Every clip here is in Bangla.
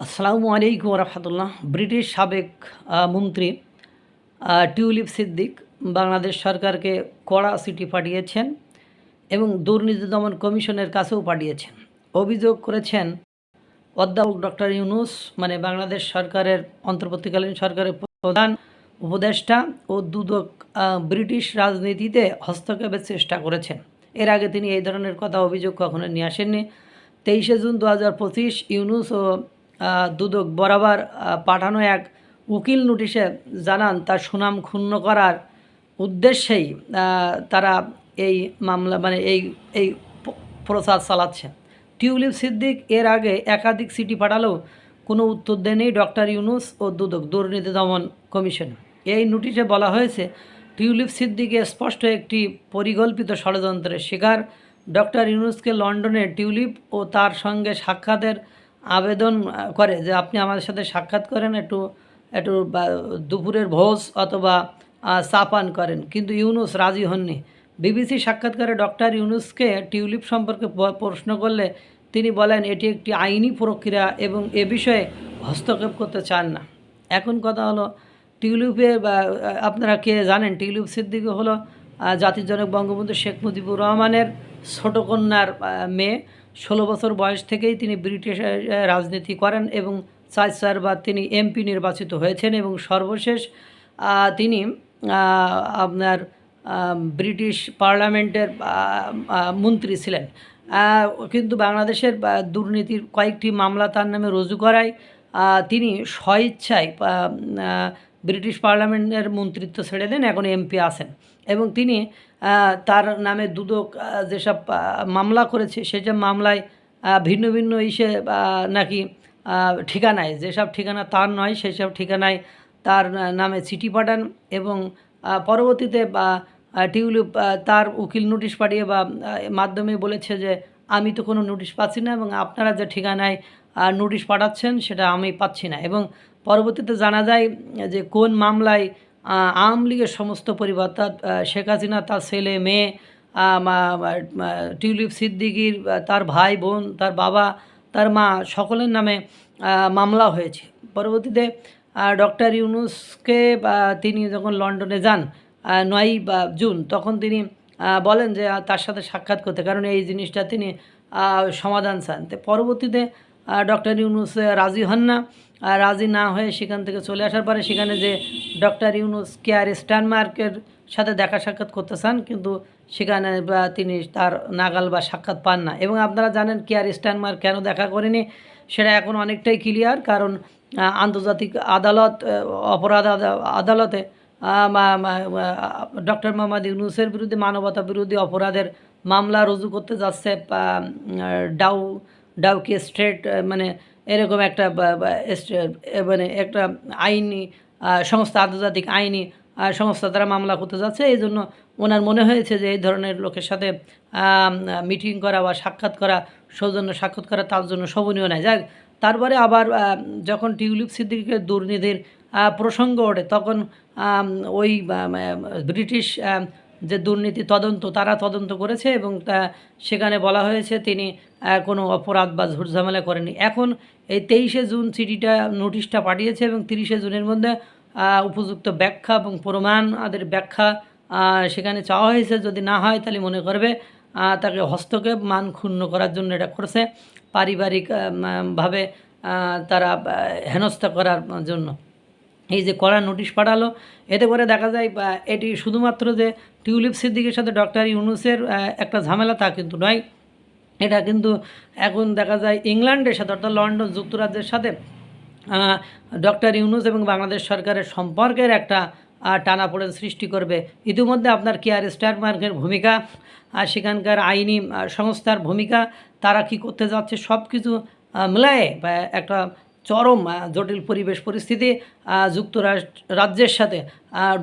আসসালামু আলাইকুম রহমতুল্লাহ ব্রিটিশ সাবেক মন্ত্রী টিউলিপ সিদ্দিক বাংলাদেশ সরকারকে কড়া চিঠি পাঠিয়েছেন এবং দুর্নীতি দমন কমিশনের কাছেও পাঠিয়েছেন। অভিযোগ করেছেন অধ্যাপক ডক্টর ইউনুস মানে বাংলাদেশ সরকারের, অন্তর্বর্তীকালীন সরকারের প্রধান উপদেষ্টা ও দুদক ব্রিটিশ রাজনীতিতে হস্তক্ষেপের চেষ্টা করেছেন। এর আগে তিনি এই ধরনের কথা অভিযোগ কখনো নিয়ে আসেননি। তেইশে জুন দু হাজার পঁচিশ ইউনুস ও দুদক বরাবর পাঠানো এক উকিল নোটিশে জানান, তার সুনাম ক্ষুণ্ণ করার উদ্দেশ্যেই তারা এই মামলা মানে এই এই প্রচার চালাচ্ছে। টিউলিপ সিদ্দিক এর আগে একাধিক সিটি পাঠালেও কোনো উত্তর দেয়নি ডক্টর ইউনুস ও দুদক দুর্নীতি দমন কমিশন। এই নোটিশে বলা হয়েছে, টিউলিপ সিদ্দিকে স্পষ্ট একটি পরিকল্পিত ষড়যন্ত্রের শিকার। ডক্টর ইউনুসকে লন্ডনে টিউলিপ ও তার সঙ্গে সাক্ষাতের আবেদন করে যে আপনি আমাদের সাথে সাক্ষাৎ করেন একটু একটু দুপুরের ভোজ অথবা আহ, চা পান করেন। কিন্তু ইউনুস রাজি হননি। বিবিসি সাক্ষাৎকারে ডক্টর ইউনুসকে টিউলিপ সম্পর্কে প্রশ্ন করলে তিনি বলেন এটি একটি আইনি প্রক্রিয়া এবং এ বিষয়ে হস্তক্ষেপ করতে চান না। এখন কথা হলো টিউলিপে আপনারা কে জানেন? টিউলিপ সিদ্দিকী হলো জাতির জনক বঙ্গবন্ধু শেখ মুজিবুর রহমানের ছোট কন্যার মেয়ে। ষোলো বছর বয়স থেকেই তিনি ব্রিটিশ রাজনীতি করেন এবং চার চারবার তিনি এমপি নির্বাচিত হয়েছেন এবং সর্বশেষ তিনি আপনার ব্রিটিশ পার্লামেন্টের মন্ত্রী ছিলেন। কিন্তু বাংলাদেশের দুর্নীতির কয়েকটি মামলা তার নামে রুজু করায়। তিনি স্বইচ্ছায় ব্রিটিশ পার্লামেন্টের মন্ত্রিত্ব ছেড়ে দেন, এখন এমপি আসেন এবং তিনি তার নামে দুদক যেসব মামলা করেছে সেসব মামলায় ভিন্ন ভিন্ন ইসে নাকি ঠিকানায়, যেসব ঠিকানা তার নয়, সেসব ঠিকানায় তার নামে চিঠি পাঠান এবং পরবর্তীতে, বা টিউলিপ তার উকিল নোটিশ পাঠিয়ে, বা মাধ্যমে বলেছে যে আমি তো কোনো নোটিশ পাচ্ছি না এবং আপনারা যে ঠিকানায় নোটিশ পাঠাচ্ছেন সেটা আমি পাচ্ছি না। এবং পরবর্তীতে জানা যায় যে কোন মামলায় আওয়ামী লীগের সমস্ত পরিবার তার শেখ হাসিনা, তার ছেলে, মেয়ে টিউলিপ সিদ্দিকির তার ভাই, বোন, তার বাবা, তার মা, সকলের নামে মামলা হয়েছে। পরবর্তীতে ডক্টর ইউনুসকে তিনি যখন লন্ডনে যান নয়ই জুন, তখন তিনি বলেন যে তার সাথে সাক্ষাৎ করতে। কারণ এই জিনিসটা তিনি সমাধান চান। তো পরবর্তীতে ডক্টর ইউনুস রাজি হন না। রাজি না হয়ে সেখান থেকে চলে আসার পরে সেখানে যে ডক্টর ইউনুস কেয়ার স্ট্যানমার্কের সাথে দেখা সাক্ষাৎ করতে চান, কিন্তু সেখানে তিনি তার নাগাল বা সাক্ষাৎ পান না। এবং আপনারা জানেন, কেয়ার স্ট্যানমার্ক কেন দেখা করেনি, সেটা এখন অনেকটাই ক্লিয়ার কারণ আন্তর্জাতিক আদালত অপরাধ আদা- আদালতে ডক্টর মোহাম্মদ ইউনুসের বিরুদ্ধে মানবতা বিরোধী অপরাধের মামলা রুজু করতে যাচ্ছে ডাউ, ডাউকি স্ট্রেট মানে এরকম একটা মানে একটা আইনি সংস্থা, আন্তর্জাতিক আইনি সংস্থা তারা মামলা করতে যাচ্ছে। এই জন্য ওনার মনে হয়েছে যে এই ধরনের লোকের সাথে মিটিং করা বা সাক্ষাৎ করা, সৌজন্য সাক্ষাৎ করা তার জন্য শোভনীয় নয়। যাক, তারপরে আবার যখন টিউলিপ সিদ্দিকের দুর্নীতির প্রসঙ্গ ওঠে। তখন ওই ব্রিটিশ যে দুর্নীতি তদন্ত তারা তদন্ত করেছে এবং তা সেখানে বলা হয়েছে তিনি কোনো অপরাধ বা ঝুটঝামেলা করেনি এখন এই তেইশে জুন চিঠিটা নোটিশটা পাঠিয়েছে এবং তিরিশে জুনের মধ্যে উপযুক্ত ব্যাখ্যা এবং প্রমাণ আদের ব্যাখ্যা সেখানে চাওয়া হয়েছে। যদি না হয় তাহলে মনে করবে তাকে হস্তক্ষেপ মান ক্ষুণ্ণ করার জন্য এটা করছে। পারিবারিক আহ, উম, ভাবে আহ, তারা হেনস্থা করার জন্য। এই যে কড়া নোটিশ পাঠালো, এতে করে দেখা যায় এটি শুধুমাত্র যে টিউলিপ সিদ্দিকের সাথে ডক্টর ইউনুসের একটা ঝামেলা তা কিন্তু নয়। এটা কিন্তু এখন দেখা যায় ইংল্যান্ডের সাথে অর্থাৎ লন্ডন যুক্তরাজ্যের সাথে ডক্টর ইউনুস এবং বাংলাদেশ সরকারের সম্পর্কের একটা টানাপোড়েন সৃষ্টি করবে। ইতিমধ্যে আপনার কেয়ার স্টারমার্কের ভূমিকা, আর সেখানকার আইনি সংস্থার ভূমিকা, তারা কি করতে যাচ্ছে সব কিছু মিলায়ে, বা একটা চরম জটিল পরিবেশ পরিস্থিতি যুক্তরাষ্ট্র রাজ্যের সাথে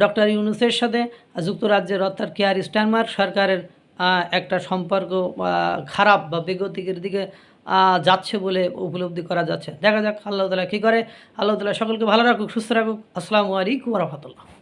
ডক্টর ইউনুসের সাথে যুক্তরাজ্যের অর্থাৎ কেয়ার স্ট্যানমার সরকারের একটা সম্পর্ক খারাপ বা বেগতিকের দিকে যাচ্ছে বলে উপলব্ধি করা যাচ্ছে। দেখা যাক আল্লাহ তালা কী করে। আল্লাহ তালা সকলকে ভালো রাখুক, সুস্থ রাখুক। আসসালামু আলাইকুম রহমতুল্লাহ।